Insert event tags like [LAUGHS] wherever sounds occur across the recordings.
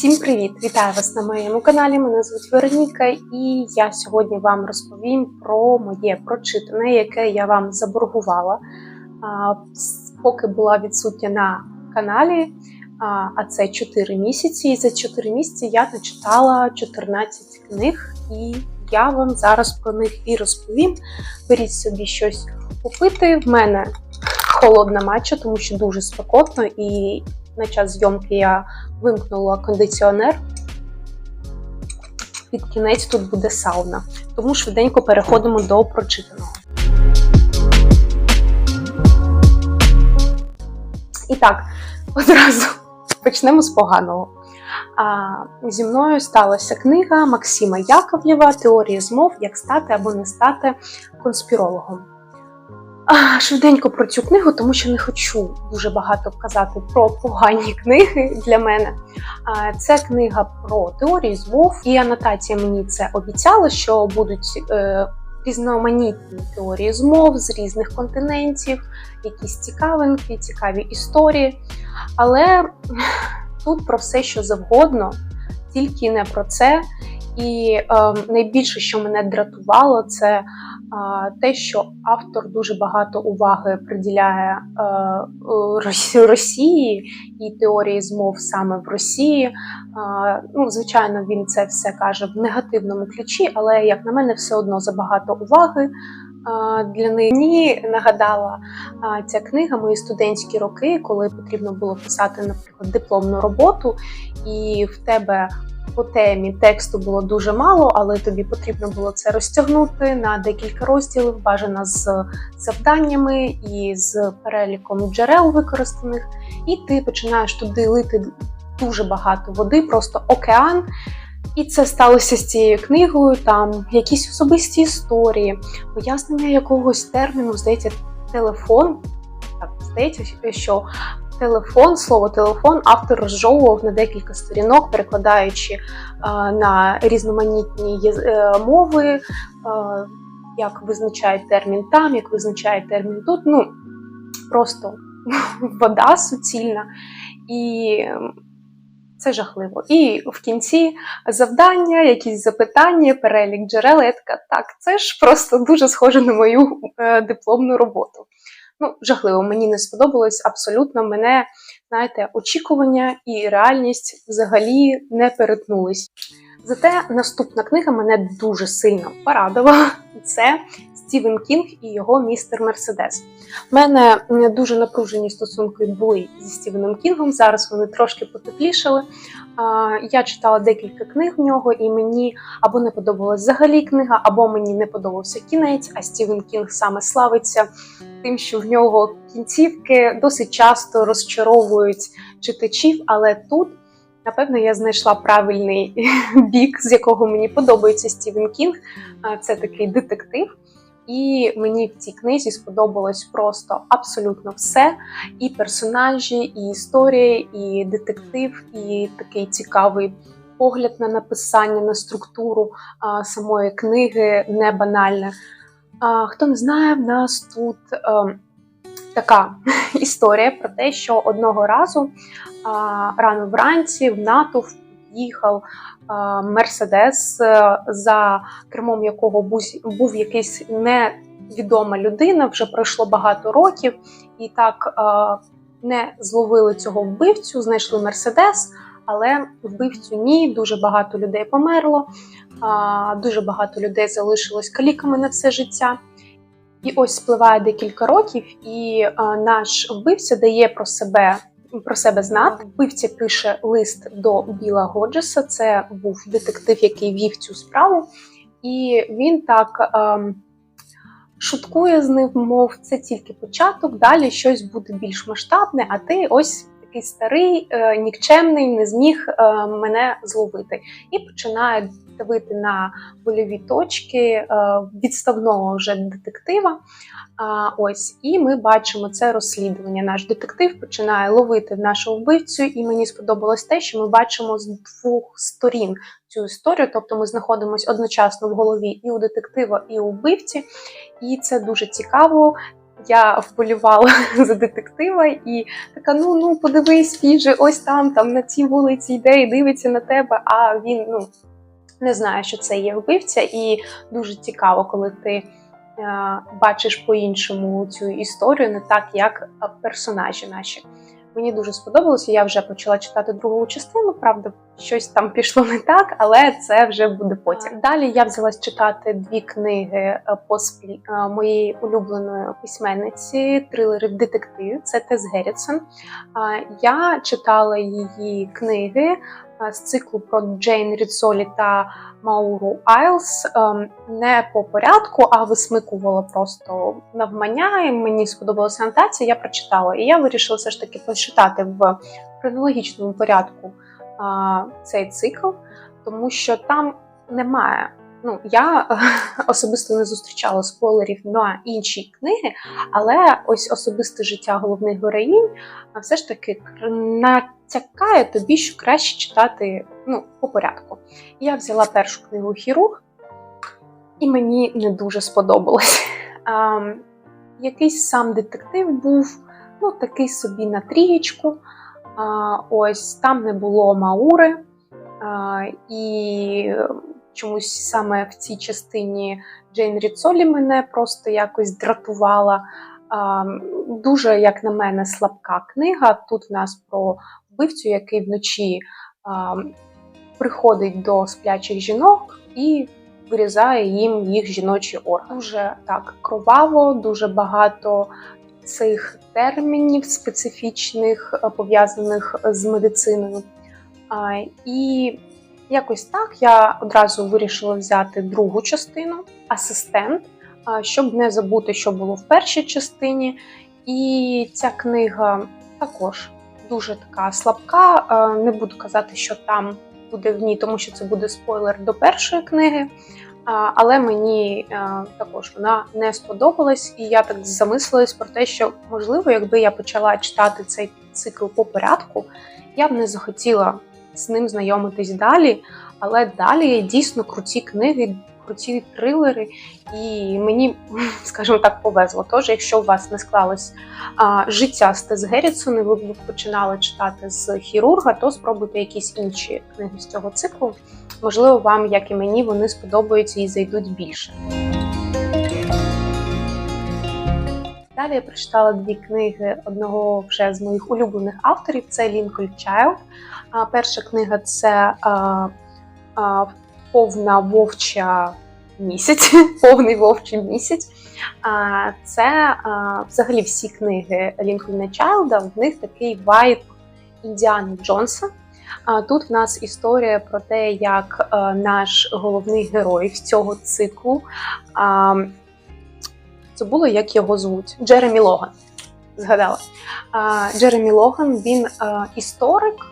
Всім привіт! Вітаю вас на моєму каналі. Мене звуть Вероніка, і я сьогодні вам розповім про моє прочитане, яке я вам заборгувала, поки була відсутня на каналі. А, це 4 місяці. І за 4 місяці я начитала 14 книг, і я вам зараз про них і розповім. Беріть собі щось попити. В мене холодна матча, тому що дуже спекотно, і на час зйомки я вимкнула кондиціонер. Під кінець тут буде сауна. Тому швиденько переходимо до прочитаного. І так, одразу [LAUGHS] почнемо з поганого. А, зі мною сталася книга Максима Яковлєва Теорії змов, як стати або не стати конспірологом. Швиденько про цю книгу, тому що не хочу дуже багато казати про погані книги для мене. Це книга про теорії змов, і анотація мені це обіцяла, що будуть е, різноманітні теорії змов з різних континентів, якісь цікавинки, цікаві історії. Але тут про все, що завгодно, тільки не про це. І е, найбільше, що мене дратувало, це а, те, що автор дуже багато уваги приділяє е, Росії і теорії змов саме в Росії. А, Ну, звичайно, він це все каже в негативному ключі, але як на мене, все одно забагато уваги. а, Для них мені нагадала а, ця книга мої студентські роки, коли потрібно було писати, наприклад, дипломну роботу, і в тебе по темі тексту було дуже мало, але тобі потрібно було це розтягнути на декілька розділів, бажано з завданнями і з переліком джерел використаних. І ти починаєш туди лити дуже багато води, просто океан. І це сталося з цією книгою. Там якісь особисті історії, пояснення якогось терміну, здається, телефон. Так, здається, що телефон, слово телефон автор розжовував на декілька сторінок, перекладаючи е, на різноманітні е, мови, е, як визначають термін там, як визначають термін тут. Ну просто [LAUGHS] вода суцільна. І ем, це жахливо. І в кінці завдання, якісь запитання, перелік джерел. Я така, так, це ж просто дуже схоже на мою дипломну роботу. Ну, жахливо, мені не сподобалось абсолютно. Мене, знаєте, очікування і реальність взагалі не перетнулись. Зате наступна книга мене дуже сильно порадувала. Це Стівен Кінг і його містер Мерседес. У мене дуже напружені стосунки були зі Стівеном Кінгом. Зараз вони трошки потеплішали. Я читала декілька книг в нього, і мені або не подобалась взагалі книга, або мені не подобався кінець. А Стівен Кінг саме славиться тим, що в нього кінцівки досить часто розчаровують читачів, але тут. Напевно, я знайшла правильний [LAUGHS] бік, з якого мені подобається Стівен Кінг. Це такий детектив. І мені в цій книзі сподобалось просто абсолютно все: і персонажі, і історія, і детектив, і такий цікавий погляд на написання, на структуру а, самої книги, не банальне. А, Хто не знає, в нас тут е, така [LAUGHS] історія про те, що одного разу а, рано вранці в натовп їхав Мерседес, е, за кермом якого був якийсь невідома людина. Вже пройшло багато років, і так не зловили цього вбивцю, знайшли Мерседес, але вбивцю ні. Дуже багато людей померло, дуже багато людей залишилось каліками на все життя. І ось спливає декілька років, і а, наш вбивця дає про себе. Про себе знати. Вбивця пише лист до Біла Годжеса. Це був детектив, який вів цю справу, і він так ем, шуткує з ним, мов це тільки початок, далі щось буде більш масштабне, а ти ось такий старий, е, нікчемний, не зміг е, мене зловити. І починає давити на больові точки е, відставного вже детектива. Ось, і ми бачимо це розслідування. Наш детектив починає ловити нашого вбивцю, і мені сподобалось те, що ми бачимо з двох сторін цю історію. Тобто ми знаходимося одночасно в голові і у детектива, і у вбивці, і це дуже цікаво. Я вболівала [LAUGHS] за детектива і така: ну ну подивись, Фіджи, ось там, там на цій вулиці йде і дивиться на тебе. А він ну не знає, що це є вбивця, і дуже цікаво, коли ти е, бачиш по-іншому цю історію, не так як персонажі наші. Мені дуже сподобалося. Я вже почала читати другу частину. Правда, щось там пішло не так, але це вже буде потім. Далі я взялась читати дві книги е, поспіль е, моєї улюбленої письменниці трилери детектив. Це Тес Геррітсон. Я читала її книги з циклу про Джейн Ріцолі та Мауру Айлс ем, не по порядку, а висмикувала просто навмання. І мені сподобалася анотація, я прочитала. І я вирішила все ж таки почитати в хронологічному порядку цей цикл, тому що там немає. Ну, я е, [LAUGHS] особисто не зустрічала спойлерів на інші книги, але ось особисте життя головних героїнь все ж таки кр- натякає тобі, що краще читати ну, по порядку. Я взяла першу книгу Хірург, і мені не дуже сподобалось. [LAUGHS] А, якийсь сам детектив був, ну, такий собі на трієчку. А, ось там не було Маури. А, і чомусь саме в цій частині Джейн Ріцолі мене просто якось дратувала. Дуже, як на мене, слабка книга. Тут в нас про вбивцю, який вночі а, приходить до сплячих жінок і вирізає їм їх жіночі органи. Дуже так кроваво, дуже багато цих термінів специфічних, е, пов'язаних з медициною. А, І якось так я одразу вирішила взяти другу частину асистент, а, щоб не забути, що було в першій частині. І ця книга також дуже така слабка. Е, Не буду казати, що там буде в ній, тому що це буде спойлер до першої книги. Але мені е, також вона не сподобалась, і я так замислилась про те, що можливо, якби я почала читати цей цикл по порядку, я б не захотіла з ним знайомитись далі. Але далі дійсно круті книги, круті трилери, і мені, скажімо так, повезло. Тож, якщо у вас не склалось а, життя з Тес Геррітсон, і ви починали читати з хірурга, то спробуйте якісь інші книги з цього циклу. Можливо, вам, як і мені, вони сподобаються і зайдуть більше. Далі я прочитала дві книги одного вже з моїх улюблених авторів це Лінкольн Чайлд. Перша книга це повна вовча місяць, [LAUGHS] повний вовчий місяць. Це взагалі всі книги Лінкольна Чайлда, в них такий вайб Індіани Джонса. Тут в нас історія про те, як е, наш головний герой цього циклу це було як його звуть Джеремі Логан. Згадала. Джеремі Логан він е, історик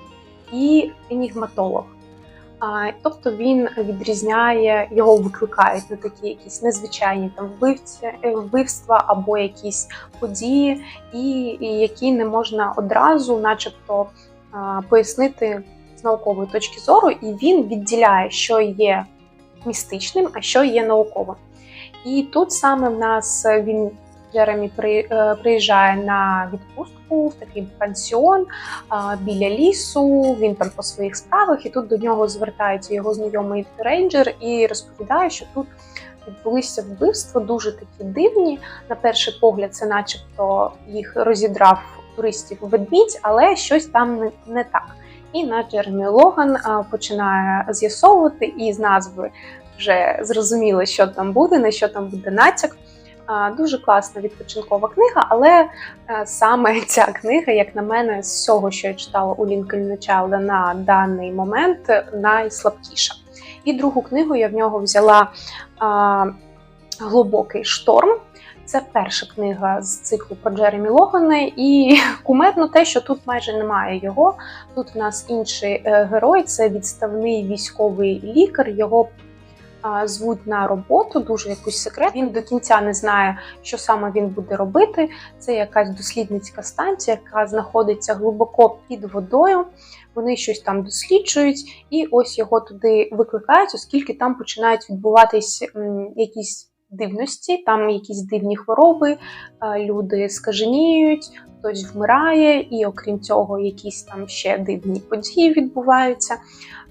і енігматолог. Тобто він відрізняє, його викликають на такі якісь незвичайні там вбивці, е, вбивства або якісь події, і, і які не можна одразу, начебто, пояснити з наукової точки зору, і він відділяє, що є містичним, а що є науковим. І тут саме в нас він Джеремі при- е, приїжджає на відпустку в такий пансіон а, біля лісу. Він там по своїх справах, і тут до нього звертається його знайомий рейнджер і розповідає, що тут відбулися вбивства дуже такі дивні. На перший погляд, це начебто їх розідрав туристів ведмідь, але щось там не, не так. І наш Джеремі Логан а, починає з'ясовувати, і з назви вже зрозуміло, що там буде, на що там буде натяк. Дуже класна відпочинкова книга, але е, саме [LAUGHS] ця книга, як на мене, з всього, що я читала у Лінкольна Чайлда на даний момент, найслабкіша. І другу книгу я в нього взяла Глибокий шторм. Це перша книга з циклу про Джеремі Логана, і [LAUGHS] кумедно те, що тут майже немає його. Тут в нас інший е, герой, це відставний військовий лікар. Його звуть на роботу, дуже якусь секрет. Він до кінця не знає, що саме він буде робити. Це якась дослідницька станція, яка знаходиться глибоко під водою. Вони щось там досліджують, і ось його туди викликають, оскільки там починають відбуватись якісь дивності, там якісь дивні хвороби, люди скаженіють, хтось вмирає, і окрім цього, якісь там ще дивні події відбуваються.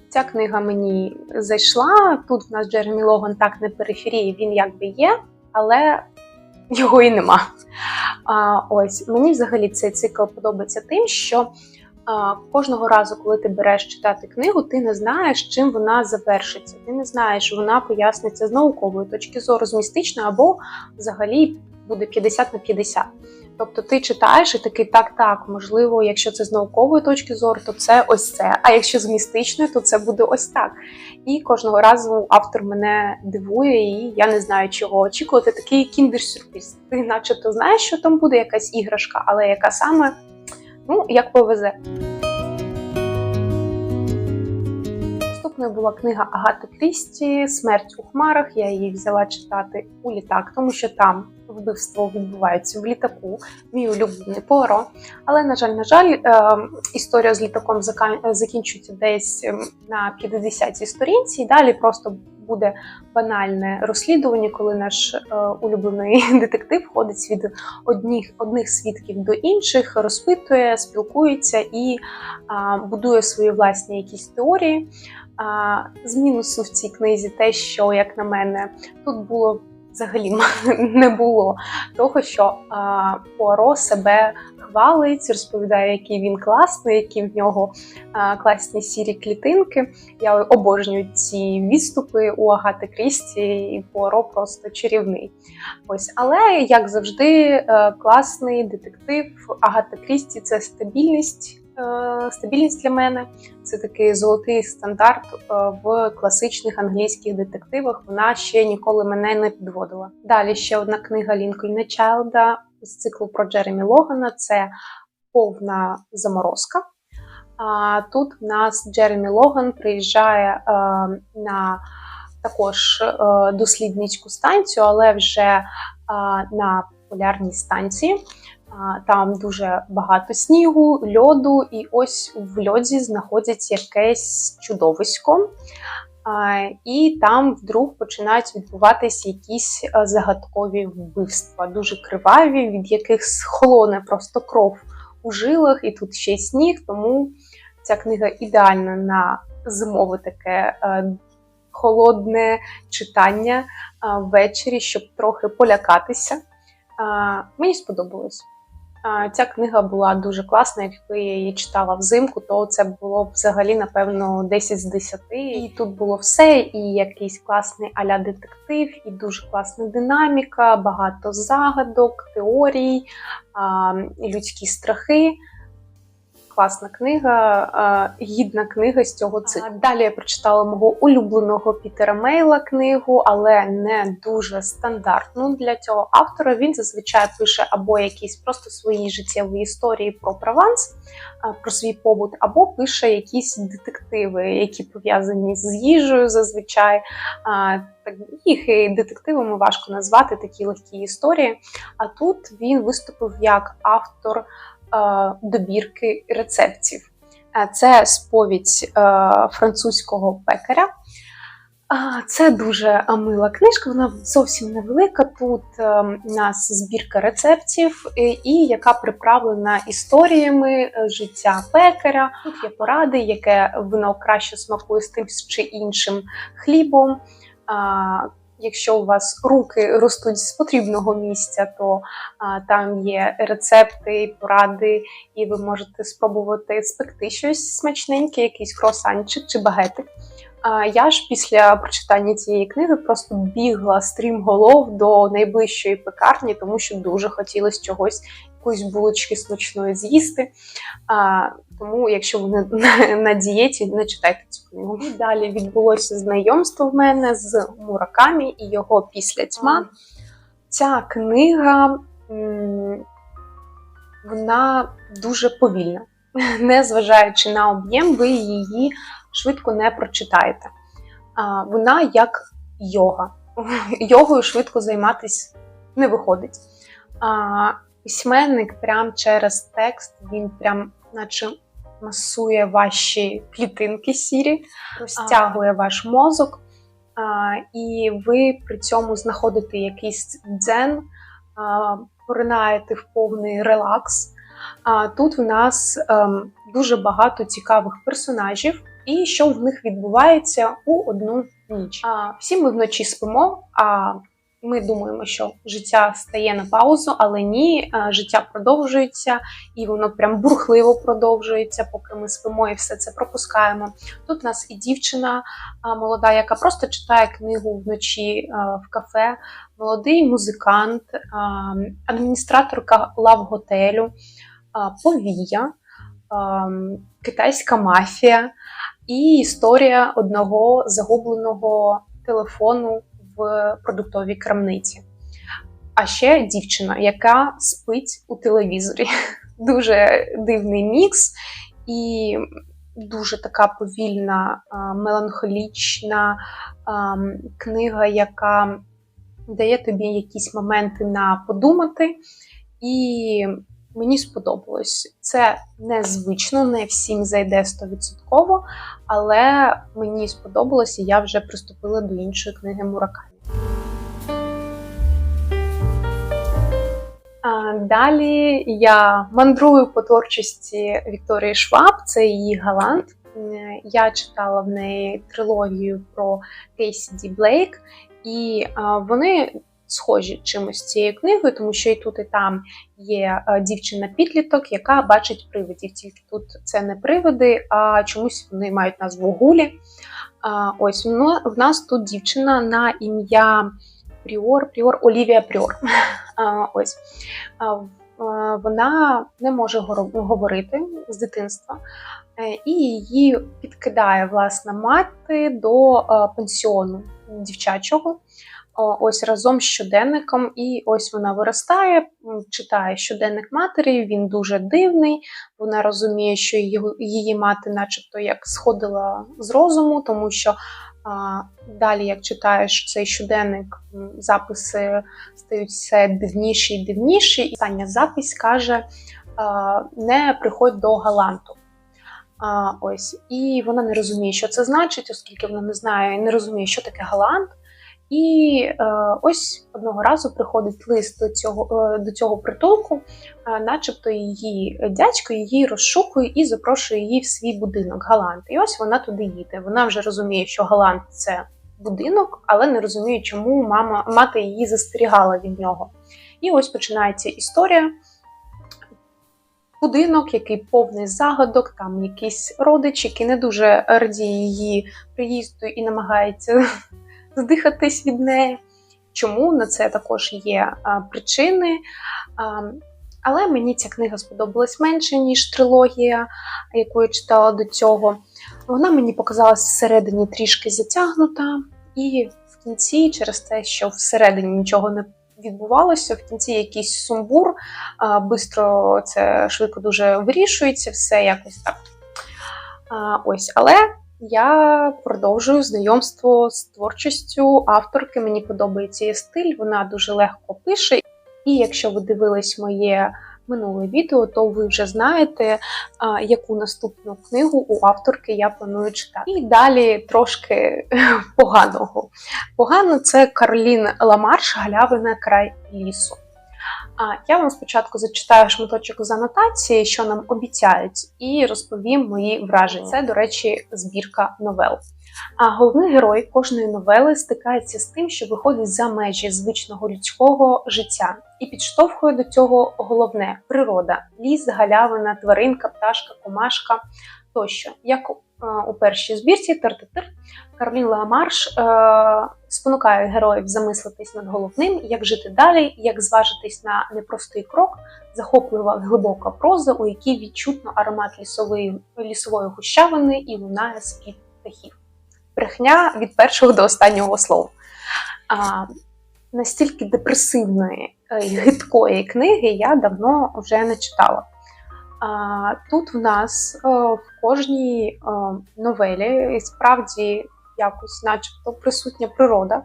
Ця книга мені зайшла. Тут в нас Джеремі Логан так на периферії, він якби є, але його і нема. А, Ось мені взагалі цей цикл подобається тим, що а, кожного разу, коли ти береш читати книгу, ти не знаєш, чим вона завершиться. Ти не знаєш, вона поясниться з наукової точки зору, з містичної, або взагалі буде 50 на 50. Тобто ти читаєш і такий так, так, можливо, якщо це з наукової точки зору, то це ось це. А якщо з містичної, то це буде ось так. І кожного разу автор мене дивує, і я не знаю, чого очікувати. Такий кіндер-сюрприз. Ти начебто знаєш, що там буде якась іграшка, але яка саме, ну, як повезе. Наступною була книга Агати Крісті Смерть у хмарах. Я її взяла читати у літак, тому що там вбивство відбувається в літаку, мій улюблений Пуаро. Але, на жаль, на жаль, е, історія з літаком закінчується десь ем, на 50-й сторінці, і далі просто буде банальне розслідування, коли наш е, улюблений [LAUGHS] детектив ходить від одних, одних свідків до інших, розпитує, спілкується і а, будує свої власні якісь теорії. З мінусу в цій книзі те, що, як на мене, тут було взагалі [LAUGHS] не було того, що а, Пуаро себе хвалить, розповідає, який він класний, які в нього а, класні сірі клітинки. Я обожнюю ці відступи у Агати Крісті, і Пуаро просто чарівний. Ось, але як завжди, е, класний детектив Агата Крісті це стабільність. Е, Стабільність для мене це такий золотий стандарт е, в класичних англійських детективах. Вона ще ніколи мене не підводила. Далі ще одна книга Лінкольна Чайлда з циклу про Джеремі Логана. Це повна заморозка. А тут в нас Джеремі Логан приїжджає е, на також дослідницьку станцію, але вже на полярній станції. Там дуже багато снігу, льоду, і ось в льоді знаходиться якесь чудовисько. І там вдруг починають відбуватись якісь е, загадкові вбивства, дуже криваві, від яких схолоне просто кров у жилах, і тут ще й сніг, тому ця книга ідеальна на зимове таке е, холодне читання е, ввечері, щоб трохи полякатися. Мені сподобалось. Ця книга була дуже класна. Якби я її читала взимку, то це було б взагалі, напевно, 10 з 10. І тут було все, і якийсь класний аля детектив, і дуже класна динаміка, багато загадок, теорій, людські страхи. Класна книга, гідна книга з цього циклу. Далі я прочитала мого улюбленого Пітера Мейла книгу, але не дуже стандартну для цього автора. Він зазвичай пише або якісь просто свої життєві історії про Прованс, про свій побут, або пише якісь детективи, які пов'язані з їжею зазвичай. Їх і детективами важко назвати такі легкі історії. А тут він виступив як автор добірки рецептів. Це сповідь французького пекаря. Це дуже мила книжка, вона зовсім невелика. Тут у нас збірка рецептів, і яка приправлена історіями життя пекаря. Тут є поради, яке вино краще смакує з тим чи іншим хлібом. Якщо у вас руки ростуть з потрібного місця, то а, там є рецепти, поради, і ви можете спробувати спекти щось смачненьке, якийсь круасанчик чи багетик. А, я ж після прочитання цієї книги просто бігла стрімголов до найближчої пекарні, тому що дуже хотілося чогось, якоїсь булочки смачної з'їсти. А, Тому, якщо ви на, на дієті, не читайте цю книгу. І далі відбулося знайомство в мене з Муракамі і його після тьма. Ця книга вона дуже повільна. [LAUGHS] Незважаючи на об'єм, ви її швидко не прочитаєте. А, Вона як йога. [LAUGHS] Йогою швидко займатися не виходить. А, Письменник прям через текст, він прям, наче масує ваші клітинки сірі, розтягує ваш мозок. а, і ви при цьому знаходите якийсь дзен, а, поринаєте в повний релакс. А тут в нас ем, дуже багато цікавих персонажів, і що в них відбувається у одну ніч. А, всі ми вночі спимо. А ми думаємо, що життя стає на паузу, але ні, життя продовжується, і воно прям бурхливо продовжується, поки ми спимо і все це пропускаємо. Тут у нас і дівчина молода, яка просто читає книгу вночі в кафе, молодий музикант, адміністраторка лав-готелю, повія, китайська мафія і історія одного загубленого телефону в продуктовій крамниці. А ще дівчина, яка спить у телевізорі. [LAUGHS] Дуже дивний мікс і дуже така повільна, меланхолічна книга, яка дає тобі якісь моменти на подумати. І мені сподобалось. Це незвично, не всім зайде 100%, але мені сподобалось, і я вже приступила до іншої книги Муракамі. Далі я мандрую по творчості Вікторії Шваб, це її галант. Я читала в неї трилогію про Кейсі Ді Блейк, і вони схожі чимось з цією книгою, тому що і тут, і там є е, дівчина-підліток, яка бачить привидів. Тільки тут це не привиди, а чомусь вони мають назву Гулі. Ось ну, в нас тут дівчина на ім'я Пріор, Пріор, Олівія Пріор. Ось. Вона не може говорити з дитинства, е, і її підкидає власна мати до е, пенсіону дівчачого. Ось разом з щоденником, і ось вона виростає, читає щоденник матері. Він дуже дивний. Вона розуміє, що її мати, начебто, як сходила з розуму, тому що а, далі, як читаєш цей щоденник, записи стають все дивніші і дивніші. І остання запись каже: а, не приходь до галанту. А, ось, і вона не розуміє, що це значить, оскільки вона не знає, не розуміє, що таке галант. І е, ось одного разу приходить лист до цього, е, до цього притулку, е, начебто її дядько її розшукує і запрошує її в свій будинок Галант. І ось вона туди їде. Вона вже розуміє, що Галант це будинок, але не розуміє, чому мама, мати її застерігала від нього. І ось починається історія. Будинок, який повний загадок, там якийсь родич, який не дуже радіє її приїзду і намагається здихатись від неї. Чому на це також є а, причини. А, але мені ця книга сподобалась менше, ніж трилогія, яку я читала до цього. Вона мені показалась всередині трішки затягнута, і в кінці, через те, що всередині нічого не відбувалося, в кінці якийсь сумбур, а, бистро це швидко дуже вирішується, все якось так. А, ось, але я продовжую знайомство з творчістю авторки. Мені подобається її стиль, вона дуже легко пише. І якщо ви дивились моє минуле відео, то ви вже знаєте, яку наступну книгу у авторки я планую читати. І далі трошки [LAUGHS] поганого. Погано це Каролін Ламарш Галявина край лісу. А я вам спочатку зачитаю шматочок з анотації, що нам обіцяють, і розповім мої враження. Це, до речі, збірка новел. А головний герой кожної новели стикається з тим, що виходить за межі звичного людського життя і підштовхує до цього головне природа, ліс, галявина, тваринка, пташка, комашка тощо. Як е, у першій збірці Тер-тер-тер, Каролін Ламарш е, спонукає героїв замислитись над головним, як жити далі, як зважитись на непростий крок, захоплива глибока проза, у якій відчутно аромат лісової, лісової гущавини і лунає спів птахів. Брехня від першого до останнього слова. А, настільки депресивної е, і гидкої книги я давно вже не читала. Тут в нас е, в кожній е, новелі і справді якось, начебто, присутня природа,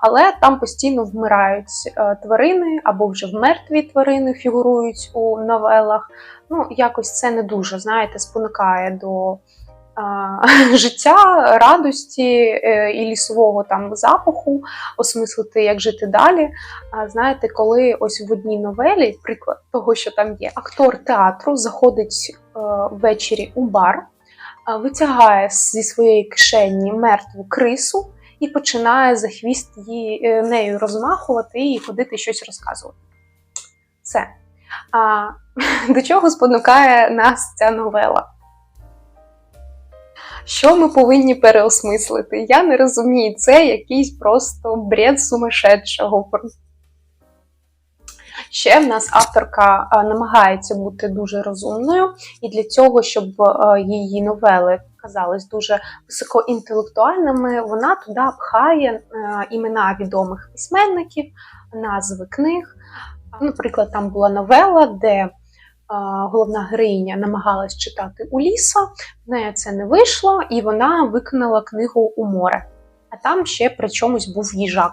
але там постійно вмирають е, тварини або вже вмертві тварини фігурують у новелах. Ну, якось це не дуже, знаєте, спонукає до [LAUGHS] життя, радості е, і лісового там запаху, осмислити, як жити далі. Знаєте, коли ось в одній новелі, приклад того, що там є, актор театру заходить е, ввечері у бар, витягає зі своєї кишені мертву крису і починає за хвіст її е, нею розмахувати і ходити щось розказувати. Це. А, [LAUGHS] до чого спонукає нас ця новела? Що ми повинні переосмислити? Я не розумію, це якийсь просто бред сумасшедшого. Ще в нас авторка намагається бути дуже розумною, і для цього, щоб її новели казались дуже високоінтелектуальними, вона туди пхає імена відомих письменників, назви книг. Наприклад, там була новела, де головна героїня намагалась читати Уліса, в неї це не вийшло, і вона виконала книгу у море. А там ще при чомусь був їжак.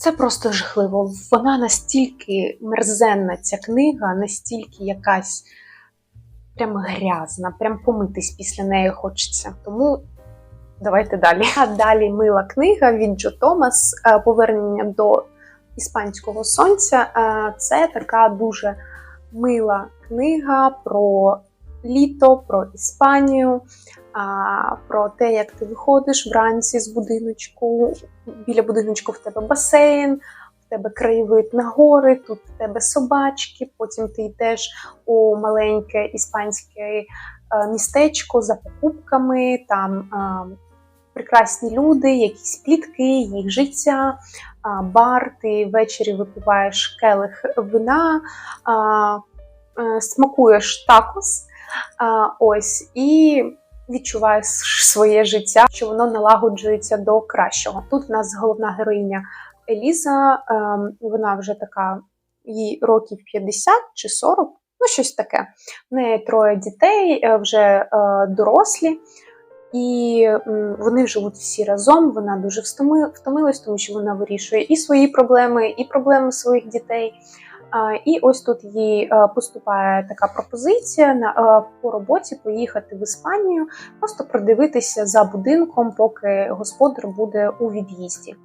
Це просто жахливо. Вона настільки мерзенна, ця книга, настільки якась прям грязна, прям помитись після неї хочеться. Тому давайте далі. А далі мила книга від Джо Томас е, Повернення до іспанського сонця. Е, Це така дуже мила книга про літо, про Іспанію, а, про те, як ти виходиш вранці з будиночку. Біля будиночку в тебе басейн, в тебе краєвид на гори, тут в тебе собачки, потім ти йдеш у маленьке іспанське е, містечко за покупками, там е, прекрасні люди, якісь плітки, їх життя, бар, ти ввечері випиваєш келих вина, а, е, смакуєш такос. А, ось і відчуваєш своє життя, що воно налагоджується до кращого. Тут в нас головна героїня Еліза, ем, вона вже така, їй років 50 чи 40, ну щось таке. В неї троє дітей, е, вже е, дорослі. І вони живуть всі разом. Вона дуже втомилась, тому що вона вирішує і свої проблеми, і проблеми своїх дітей. І ось тут їй е, поступає така пропозиція на е, по роботі поїхати в Іспанію, просто продивитися за будинком, поки господар буде у від'їзді.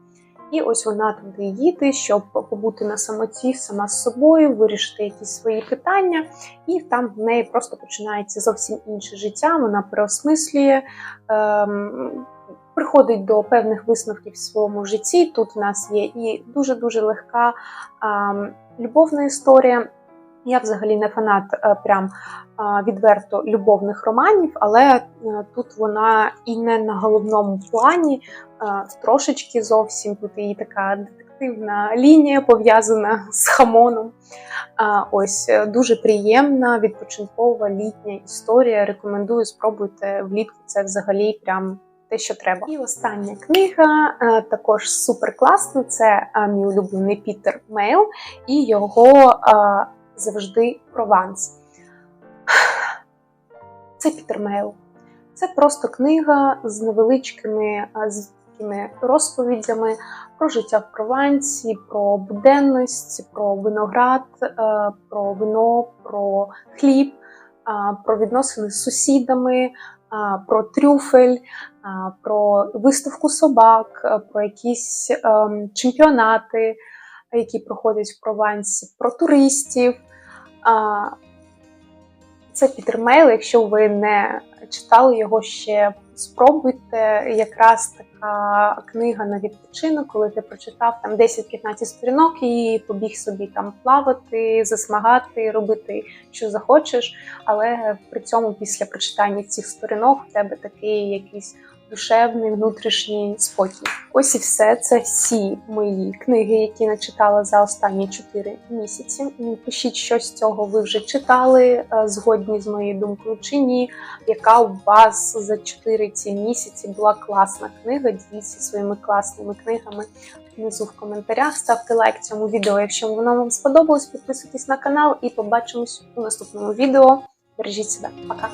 І ось вона туди їде, щоб побути на самоті сама з собою, вирішити якісь свої питання, і там в неї просто починається зовсім інше життя. Вона переосмислює. Ем, Приходить до певних висновків в своєму житті. Тут в нас є і дуже дуже легка ем, любовна історія. Я взагалі не фанат е, прям відверто любовних романів, але е, тут вона і не на головному плані, е, трошечки зовсім тут і така детективна лінія пов'язана з хамоном. А, Ось дуже приємна, відпочинкова літня історія. Рекомендую спробуйте влітку. Це взагалі прям те, що треба. І остання книга е, також супер класна. Це е, мій улюблений Пітер Мейл і його е, завжди Прованс. [SIGHS] Це Пітер Мейл. Це просто книга з невеличкими з такими розповідями про життя в Провансі, про буденність, про виноград, про вино, про хліб, про відносини з сусідами, про трюфель, про виставку собак, про якісь ем, чемпіонати, які проходять в Провансі, про туристів. Це Пітер Мейл, якщо ви не читали його ще, спробуйте. Якраз така книга на відпочинок, коли ти прочитав там 10-15 сторінок і побіг собі там плавати, засмагати, робити, що захочеш. Але при цьому після прочитання цих сторінок в тебе такий якийсь душевний внутрішній спокій. Ось і все. Це всі мої книги, які начитала за останні 4 місяці. Пишіть, що з цього ви вже читали, е, згодні з моєю думкою чи ні. Яка у вас за 4 ці місяці була класна книга? Діліться своїми класними книгами внизу в коментарях. Ставте лайк цьому відео, якщо воно вам сподобалось. Підписуйтесь на канал і побачимось у наступному відео. Бережіть себе, пока!